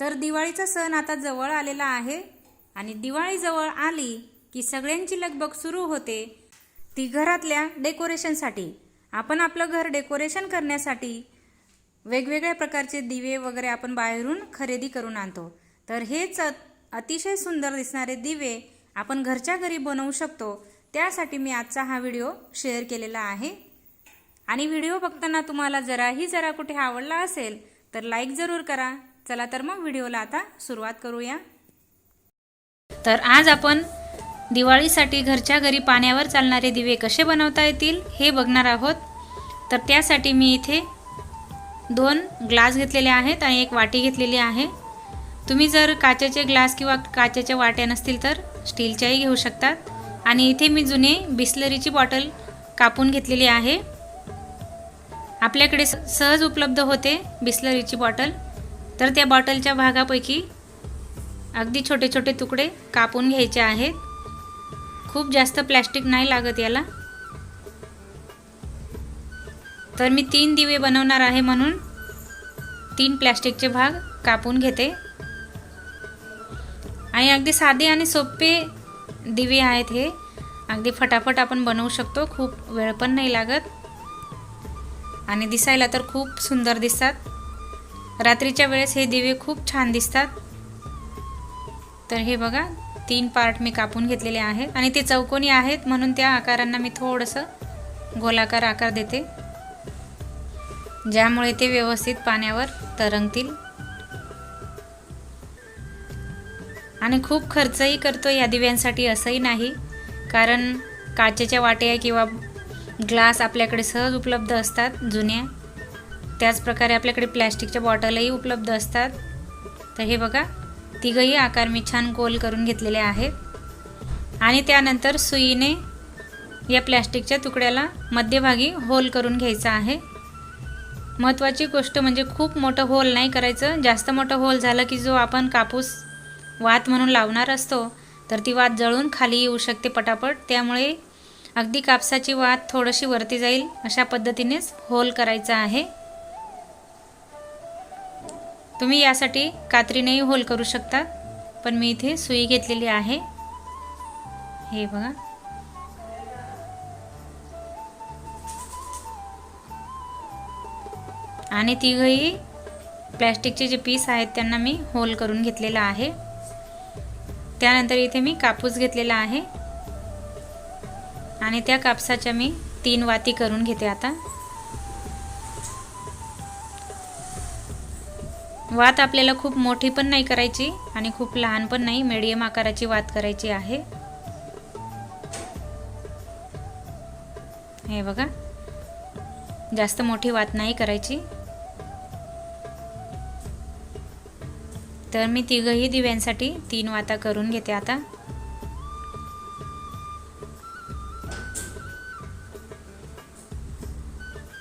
तर दिवाळीचा सण आता जवळ आलेला आहे आणि दिवाळी जवळ आली की सगळ्यांची लगबग सुरू होते. ती घरातल्या डेकोरेशनसाठी आपण आपलं घर डेकोरेशन करण्यासाठी वेगवेगळ्या प्रकारचे दिवे वगैरे आपण बाहेरून खरेदी करून आणतो. तर हेच अतिशय सुंदर दिसणारे दिवे आपण घरच्या घरी बनवू शकतो. त्यासाठी मी आजचा हा व्हिडिओ शेअर केलेला आहे. आणि व्हिडिओ बघताना तुम्हाला जराही जरा कुठे आवडला असेल तर लाईक जरूर करा. चला तर मग व्हिडिओला आता सुरुवात करूया. तर आज आपण दिवाळीसाठी घरच्या घरी पाण्यावर चालणारे दिवे कसे बनवता येतील हे बघणार आहोत. तर त्यासाठी मी इथे दोन ग्लास घेतलेले आहेत आणि एक वाटी घेतलेली आहे. तुम्ही जर काचेचे ग्लास किंवा काचेच्या वाट्या नसतील तर स्टीलच्याही घेऊ शकतात. आणि इथे मी जुने बिस्लरीची बॉटल कापून घेतलेली आहे. आपल्याकडे स- सहज उपलब्ध होते बिस्लरीची बॉटल. तर त्या बॉटलच्या भागापैकी अगदी छोटे छोटे तुकडे कापून घ्यायचे आहेत. खूप जास्त प्लॅस्टिक नाही लागत याला. तर मी तीन दिवे बनवणार आहे म्हणून तीन प्लॅस्टिकचे भाग कापून घेते. आणि अगदी साधे आणि सोपे दिवे आहेत हे. अगदी फटाफट आपण बनवू शकतो. खूप वेळ पण नाही लागत. आणि दिसायला तर खूप सुंदर दिसतात. रात्रीच्या वेळेस हे दिवे खूप छान दिसतात. तर हे बघा तीन पार्ट मी कापून घेतलेले आहेत. आणि ते चौकोनी आहेत म्हणून त्या आकारांना मी थोडंसं गोलाकार आकार देते. ज्यामुळे ते व्यवस्थित पाण्यावर तरंगतील. आणि खूप खर्चही करतो या दिव्यांसाठी असंही नाही कारण काचेच्या वाट्या किंवा ग्लास आपल्याकडे सहज उपलब्ध असतात जुन्या. त्याचप्रकारे आपल्याकडे प्लॅस्टिकच्या बॉटलही उपलब्ध असतात. तर हे बघा तिघही आकार मी छान गोल करून घेतलेले आहेत. आणि त्यानंतर सुईने या प्लॅस्टिकच्या तुकड्याला मध्यभागी होल करून घ्यायचा आहे. महत्त्वाची गोष्ट म्हणजे खूप मोठं होल नाही करायचं. जास्त मोठं होल झालं की जो आपण कापूस वात म्हणून लावणार असतो तर ती वात जळून खाली येऊ शकते पटापट. त्यामुळे अगदी कापसाची वात थोडीशी वरती जाईल अशा पद्धतीनेच होल करायचा आहे. तुम्ही यासाठी कात्रीनेही होल करू शकता पण मी इथे सुई घेतलेली आहे. हे बघा. आणि तिघही प्लॅस्टिकचे जे पीस आहेत त्यांना मी होल करून घेतलेला आहे. त्यानंतर इथे मी कापूस घेतलेला आहे. आणि त्या कापसाच्या मी तीन वाती करून घेते आता. वात आपल्याला खूप मोठी पण नाही करायची आणि खूप लहान पण नाही मीडियम आकाराची वात करायची आहे. हे बघा. जास्त मोठी वात नाही करायची. तर मी तिघही दिव्यांसाठी तीन वाता करून घेते आता.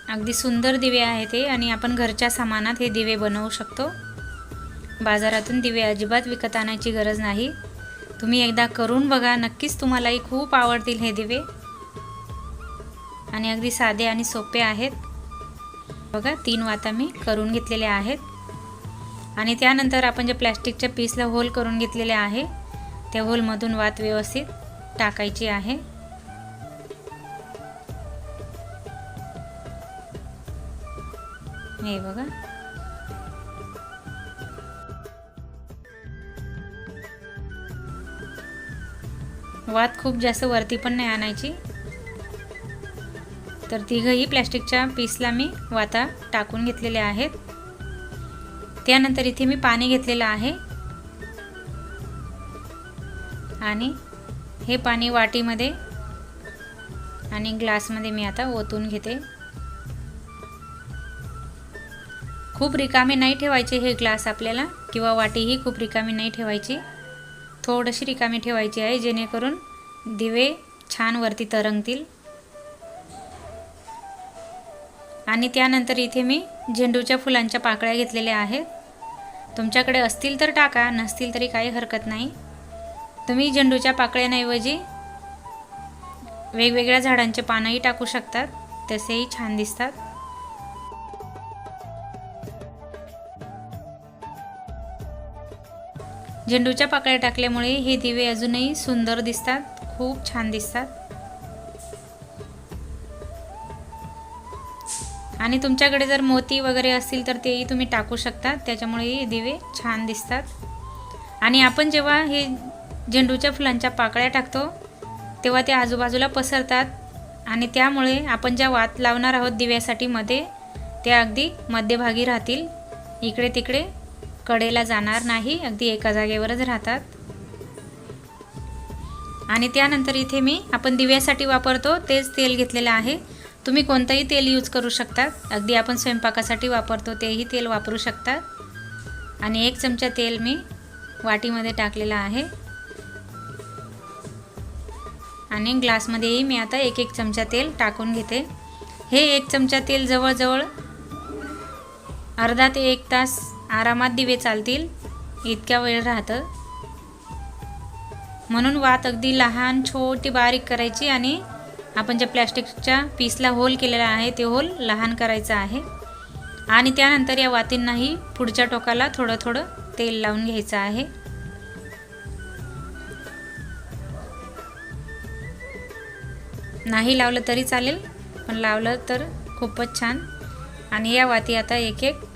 अगदी सुंदर दिवे आहेत हे आणि आपण घरच्या सामानात हे दिवे बनवू शकतो. बाजारातून दिवे अजिबात विकत आणायची गरज नाही. तुम्ही एकदा करून बघा नक्कीच तुम्हालाही खूप आवडतील हे दिवे. आणि अगदी साधे आणि सोपे आहेत. बघा तीन वाता मी करून घेतलेले आहेत. आणि त्यानंतर आपण जे प्लॅस्टिकच्या पीसला होल करून घेतलेले आहे त्या होलमधून वात व्यवस्थित टाकायची आहे. हे बघा. वात खूप जास्त वरती पण नाही आणायची. तर तिघही प्लॅस्टिकच्या पीसला मी वाता टाकून घेतलेले आहेत. त्यानंतर इथे मी पाणी घेतलेलं आहे. आणि हे पाणी वाटीमध्ये आणि ग्लासमध्ये मी आता ओतून घेते. खूप रिकामे नाही ठेवायचे हे ग्लास आपल्याला किंवा वाटीही खूप रिकामी नाही ठेवायची. थोडीशी रिकामी ठेवायची आहे जेणेकरून दिवे छान वरती तरंगतील. आणि त्यानंतर इथे मी झेंडूच्या फुलांच्या पाकळ्या घेतलेल्या आहेत. तुमच्याकडे असतील तर टाका नसतील तरी काही हरकत नाही. तुम्ही झेंडूच्या पाकळ्यांऐवजी वेगवेगळ्या झाडांचे पानंही टाकू शकतात तसेही छान दिसतात. झेंडूच्या पाकळ्या टाकल्यामुळे हे दिवे अजूनही सुंदर दिसतात. खूप छान दिसतात. आणि तुमच्याकडे जर मोती वगैरे असतील तर तेही तुम्ही टाकू शकता. त्याच्यामुळे हे दिवे छान दिसतात. आणि आपण जेव्हा हे झेंडूच्या फुलांच्या पाकळ्या टाकतो तेव्हा ते आजूबाजूला पसरतात. आणि त्यामुळे आपण ज्या वात लावणार आहोत दिव्यासाठी मध्ये त्या अगदी मध्यभागी राहतील. इकडे तिकडे. कडेला जाणार नाही. अगदी एका जागेवरच राहतात. आणि त्यानंतर इथे मी आपण दिव्यासाठी वापरतो. तेच तेल घेतलेलं आहे. तुम्ही कोणतंही तेल यूज करू शकतात. अगदी आपण स्वयंपाकासाठी वापरतो तेही तेल वापरू शकतात. आणि एक चमचा तेल मी वाटीमध्ये टाकलेलं आहे. आणि ग्लासमध्येही मी आता एक एक चमचा तेल टाकून घेते. हे एक चमचा तेल जवळजवळ अर्धा ते एक तास आरामात दिवे चालतील. इतक्या वेळ राहतं. म्हणून वात अगदी लहान छोटी बारीक करायची आणि आपण ज्या प्लॅस्टिकच्या पीसला होल केलेला आहे ते होल लहान करायचं आहे. आणि त्यानंतर या वातींनाही पुढच्या टोकाला थोडं थोडं तेल लावून घ्यायचं आहे. नाही लावलं तरी चालेल पण लावलं तर खूपच छान. आणि या वाती आता एक एक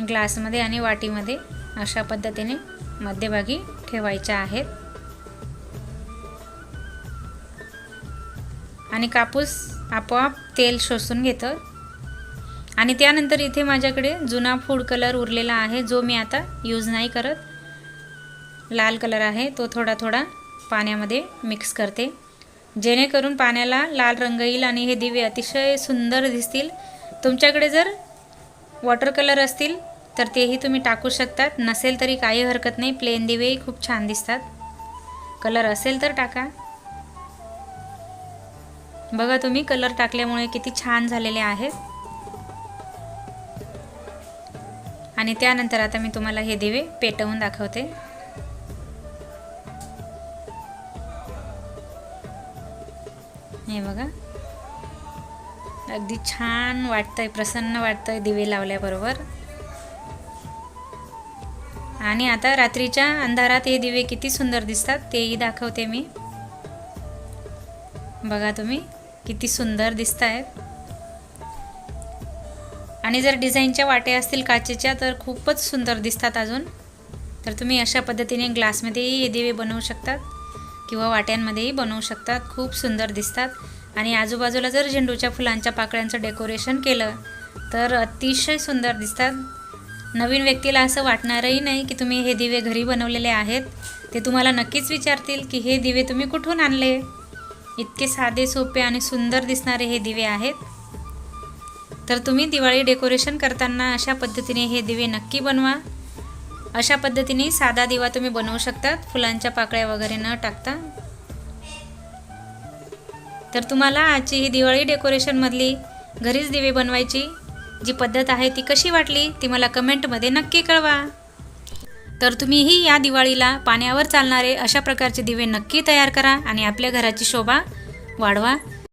ग्लासमध्ये आणि वाटीमध्ये अशा पद्धतीने मध्यभागी ठेवायच्या आहेत. आणि कापूस आपोआप तेल शोषून घेतं. आणि त्यानंतर इथे माझ्याकडे जुना फूड कलर उरलेला आहे जो मी आता यूज नाही करत. लाल कलर आहे तो थोडा थोडा पाण्यामध्ये मिक्स करते. जेणेकरून पाण्याला लाल रंग येईल आणि हे दिवे अतिशय सुंदर दिसतील. तुमच्याकडे जर वॉटर कलर असतील तर तेही तुम्ही टाकू शकतात. नसेल तरी काही हरकत नाही. प्लेन दिवेही खूप छान दिसतात. कलर असेल तर टाका. बघा तुम्ही कलर टाकल्यामुळे किती छान झालेले आहेत. आणि त्यानंतर आता मी तुम्हाला हे दिवे पेटवून दाखवते. हे बघा. अगदी छान वाटतंय प्रसन्न वाटतंय दिवे लावल्याबरोबर. आणि आता रात्रीच्या अंधारात हे दिवे किती सुंदर दिसतात तेही दाखवते मी. बघा तुम्ही किती सुंदर दिसत आहेत आणि जर डिझाईनच्या वाट्या असतील काचेच्या तर खूपच सुंदर दिसतात अजून. तर तुम्ही अशा पद्धतीने ग्लासमध्येही हे दिवे बनवू शकतात किंवा वाट्यांमध्येही बनवू शकतात. खूप सुंदर दिसतात. आणि आजूबाजूला जर झेंडूच्या फुलांच्या पाकळ्यांचं डेकोरेशन केलं तर अतिशय सुंदर दिसतात. नवीन व्यक्तीला असं वाटणारही नाही की तुम्ही हे दिवे घरी बनवलेले आहेत. ते तुम्हाला नक्कीच विचारतील की हे दिवे तुम्ही कुठून आणले? इतके साधे सोपे आणि सुंदर दिसणारे हे दिवे आहेत. तर तुम्ही दिवाळी डेकोरेशन करताना अशा पद्धतीने हे दिवे नक्की बनवा. अशा पद्धतीने साधा दिवा तुम्ही बनवू शकतात फुलांच्या पाकळ्या वगैरे न टाकता. तर तुम्हाला आजची ही दिवाळी डेकोरेशनमधली घरीच दिवे बनवायची जी पद्धत आहे ती कशी वाटली ती मला कमेंटमध्ये नक्की कळवा. तर तुम्हीही या दिवाळीला पाण्यावर चालणारे अशा प्रकारचे दिवे नक्की तयार करा आणि आपल्या घराची शोभा वाढवा.